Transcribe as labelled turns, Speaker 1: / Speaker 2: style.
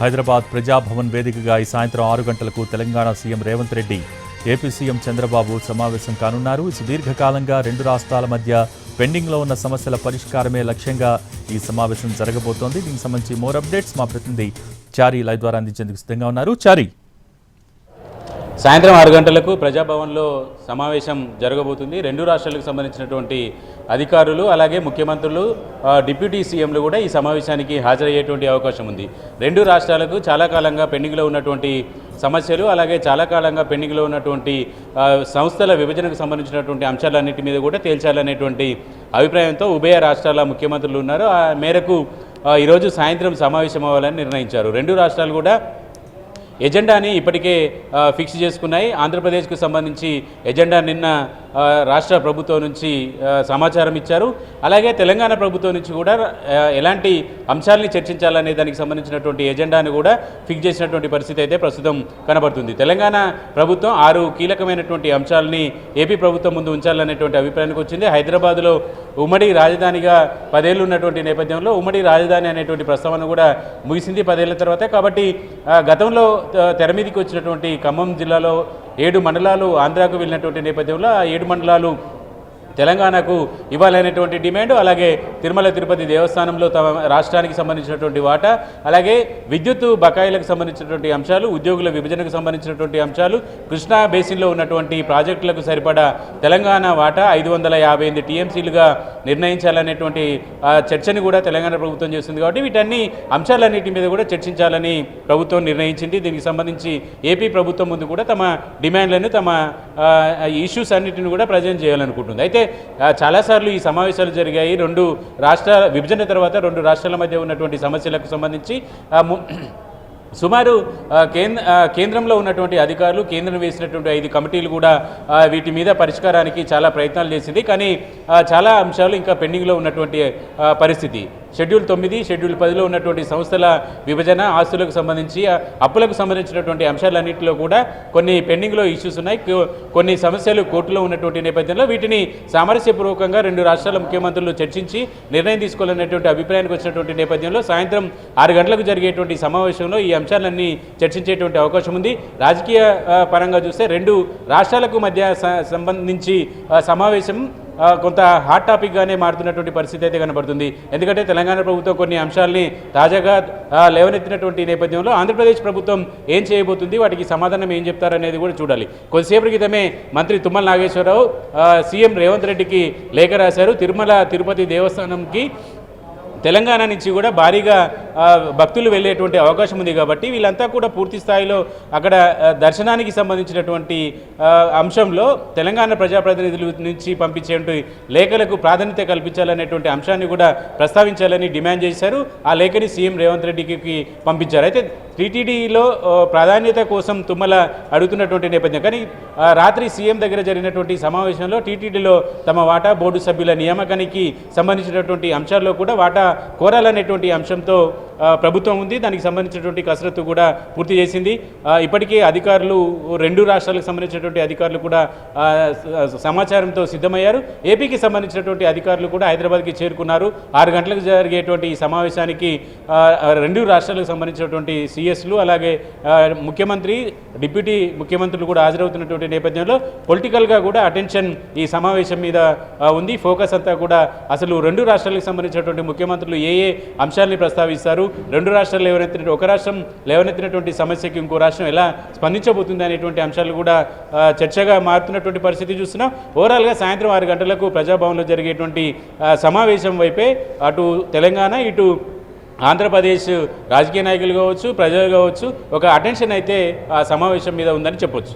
Speaker 1: హైదరాబాద్ ప్రజాభవన్ వేదికగా ఈ సాయంత్రం ఆరు గంటలకు Telangana CM Revanth Reddy AP CM Chandrababu సమావేశం కానున్నారు. సుదీర్ఘకాలంగా రెండు రాష్ట్రాల మధ్య పెండింగ్లో ఉన్న సమస్యల పరిష్కారమే లక్ష్యంగా ఈ సమావేశం జరగబోతోంది. దీనికి సంబంధించి మోర్ అప్డేట్స్ మా ప్రతినిధి చారీ లైవ్ ద్వారా అందించేందుకు సిద్ధంగా ఉన్నారు. చారీ!
Speaker 2: సాయంత్రం ఆరు గంటలకు ప్రజాభవన్లో సమావేశం జరగబోతుంది. రెండు రాష్ట్రాలకు సంబంధించినటువంటి అధికారులు అలాగే ముఖ్యమంత్రులు డిప్యూటీ సీఎంలు కూడా ఈ సమావేశానికి హాజరయ్యేటువంటి అవకాశం ఉంది. రెండు రాష్ట్రాలకు చాలా కాలంగా పెండింగ్లో ఉన్నటువంటి సమస్యలు అలాగే చాలా కాలంగా పెండింగ్లో ఉన్నటువంటి సంస్థల విభజనకు సంబంధించినటువంటి అంశాలన్నిటి మీద కూడా తేల్చాలనేటువంటి అభిప్రాయంతో ఉభయ రాష్ట్రాల ముఖ్యమంత్రులు ఉన్నారు. ఆ మేరకు ఈరోజు సాయంత్రం సమావేశం అవ్వాలని నిర్ణయించారు. రెండు రాష్ట్రాలు కూడా ఎజెండాని ఇప్పటికే ఫిక్స్ చేసుకున్నాయి. ఆంధ్రప్రదేశ్కు సంబంధించి ఎజెండా నిన్న రాష్ట్ర ప్రభుత్వం నుంచి సమాచారం ఇచ్చారు. అలాగే తెలంగాణ ప్రభుత్వం నుంచి కూడా ఎలాంటి అంశాలని చర్చించాలనే దానికి సంబంధించినటువంటి ఎజెండాను కూడా ఫిక్స్ చేసినటువంటి పరిస్థితి అయితే ప్రస్తుతం కనబడుతుంది. తెలంగాణ ప్రభుత్వం ఆరు కీలకమైనటువంటి అంశాలని ఏపీ ప్రభుత్వం ముందు ఉంచాలనేటువంటి అభిప్రాయానికి వచ్చింది. హైదరాబాద్లో ఉమ్మడి రాజధానిగా పదేళ్ళు ఉన్నటువంటి నేపథ్యంలో ఉమ్మడి రాజధాని అనేటువంటి ప్రస్తావన కూడా ముగిసింది పదేళ్ళ తర్వాత. కాబట్టి గతంలో తెర మీదకి వచ్చినటువంటి ఖమ్మం జిల్లాలో ఏడు మండలాలు ఆంధ్రాకు వెళ్ళినటువంటి నేపథ్యంలో ఆ ఏడు మండలాలు తెలంగాణకు ఇవ్వాలనేటువంటి డిమాండ్ అలాగే తిరుమల తిరుపతి దేవస్థానంలో తమ రాష్ట్రానికి సంబంధించినటువంటి వాటా అలాగే విద్యుత్ బకాయిలకు సంబంధించినటువంటి అంశాలు ఉద్యోగుల విభజనకు సంబంధించినటువంటి అంశాలు కృష్ణా బేసిన్లో ఉన్నటువంటి ప్రాజెక్టులకు సరిపడా తెలంగాణ వాటా ఐదు వందల యాభై ఎనిమిది టీఎంసీలుగా నిర్ణయించాలనేటువంటి చర్చని కూడా తెలంగాణ ప్రభుత్వం చేస్తుంది కాబట్టి వీటన్ని అంశాలన్నిటి మీద కూడా చర్చించాలని ప్రభుత్వం నిర్ణయించింది. దీనికి సంబంధించి ఏపీ ప్రభుత్వం ముందు కూడా తమ డిమాండ్లను తమ ఇష్యూస్ అన్నిటిని కూడా ప్రజెంట్ చేయాలనుకుంటుంది. అయితే చాలాసార్లు ఈ సమావేశాలు జరిగాయి. రెండు రాష్ట్రాల విభజన తర్వాత రెండు రాష్ట్రాల మధ్య ఉన్నటువంటి సమస్యలకు సంబంధించి సుమారు కేంద్ర కేంద్రంలో ఉన్నటువంటి అధికారులు కేంద్రం వేసినటువంటి ఐదు కమిటీలు కూడా వీటి మీద పరిష్కారానికి చాలా ప్రయత్నాలు చేసింది. కానీ చాలా అంశాలు ఇంకా పెండింగ్లో ఉన్నటువంటి పరిస్థితి. షెడ్యూల్ తొమ్మిది షెడ్యూల్ పదిలో ఉన్నటువంటి సంస్థల విభజన ఆస్తులకు సంబంధించి అప్పులకు సంబంధించినటువంటి అంశాలన్నింటిలో కూడా కొన్ని పెండింగ్లో ఇష్యూస్ ఉన్నాయి. కొన్ని సమస్యలు కోర్టులో ఉన్నటువంటి నేపథ్యంలో వీటిని సామరస్యపూర్వకంగా రెండు రాష్ట్రాల ముఖ్యమంత్రులు చర్చించి నిర్ణయం తీసుకోవాలనేటువంటి అభిప్రాయానికి వచ్చినటువంటి నేపథ్యంలో సాయంత్రం ఆరు గంటలకు జరిగేటువంటి సమావేశంలో ఈ అంశాలన్నీ చర్చించేటువంటి అవకాశం ఉంది. రాజకీయ పరంగా చూస్తే రెండు రాష్ట్రాలకు మధ్య స- సంబంధించి సమావేశం కొంత హాట్ టాపిక్గానే మారుతున్నటువంటి పరిస్థితి అయితే కనబడుతుంది. ఎందుకంటే తెలంగాణ ప్రభుత్వం కొన్ని అంశాలని తాజాగా లేవనెత్తినటువంటి నేపథ్యంలో ఆంధ్రప్రదేశ్ ప్రభుత్వం ఏం చేయబోతుంది? వాటికి సమాధానం ఏం చెప్తారనేది కూడా చూడాలి. కొద్దిసేపటి క్రితమే మంత్రి తుమ్మల నాగేశ్వరరావు సీఎం రేవంత్ రెడ్డికి లేఖ రాశారు. తిరుమల తిరుపతి దేవస్థానంకి తెలంగాణ నుంచి కూడా భారీగా భక్తులు వెళ్ళేటువంటి అవకాశం ఉంది కాబట్టి వీళ్ళంతా కూడా పూర్తి స్థాయిలో అక్కడ దర్శనానికి సంబంధించినటువంటి అంశంలో తెలంగాణ ప్రజాప్రతినిధుల నుంచి పంపించేటువంటి లేఖలకు ప్రాధాన్యత కల్పించాలనేటువంటి అంశాన్ని కూడా ప్రస్తావించాలని డిమాండ్ చేశారు. ఆ లేఖని సీఎం రేవంత్ రెడ్డికి పంపించారు. అయితే టీటీడీలో ప్రాధాన్యత కోసం తుమ్మల అడుగుతున్నటువంటి నేపథ్యం. కానీ రాత్రి సీఎం దగ్గర జరిగినటువంటి సమావేశంలో టీటీడీలో తమ వాటా బోర్డు సభ్యుల నియామకానికి సంబంధించినటువంటి అంశాల్లో కూడా వాటా కోరాలనేటువంటి అంశంతో ప్రభుత్వం ఉంది. దానికి సంబంధించినటువంటి కసరత్తు కూడా పూర్తి చేసింది. ఇప్పటికే అధికారులు రెండు రాష్ట్రాలకు సంబంధించినటువంటి అధికారులు కూడా సమాచారంతో సిద్ధమయ్యారు. ఏపీకి సంబంధించినటువంటి అధికారులు కూడా హైదరాబాద్కి చేరుకున్నారు. ఆరు గంటలకు జరిగేటువంటి ఈ సమావేశానికి రెండు రాష్ట్రాలకు సంబంధించినటువంటి సీఎస్లు అలాగే ముఖ్యమంత్రి డిప్యూటీ ముఖ్యమంత్రులు కూడా హాజరవుతున్నటువంటి నేపథ్యంలో పొలిటికల్గా కూడా అటెన్షన్ ఈ సమావేశం మీద ఉంది. ఫోకస్ అంతా కూడా అసలు రెండు రాష్ట్రాలకు సంబంధించినటువంటి ముఖ్యమంత్రులు ఏ ఏ అంశాలని ప్రస్తావిస్తారు రెండు రాష్ట్రాలు లేవనెత్తిన ఒక రాష్ట్రం లేవనెత్తినటువంటి సమస్యకి ఇంకో రాష్ట్రం ఎలా స్పందించబోతుంది అనేటువంటి అంశాలు కూడా చర్చగా మారుతున్నటువంటి పరిస్థితి చూస్తున్నాం. ఓవరాల్గా సాయంత్రం ఆరు గంటలకు ప్రజాభవన్లో జరిగేటువంటి సమావేశం వైపే అటు తెలంగాణ ఇటు ఆంధ్రప్రదేశ్ రాజకీయ నాయకులు కావచ్చు ప్రజలు కావచ్చు ఒక అటెన్షన్ అయితే ఆ సమావేశం మీద ఉందని చెప్పొచ్చు.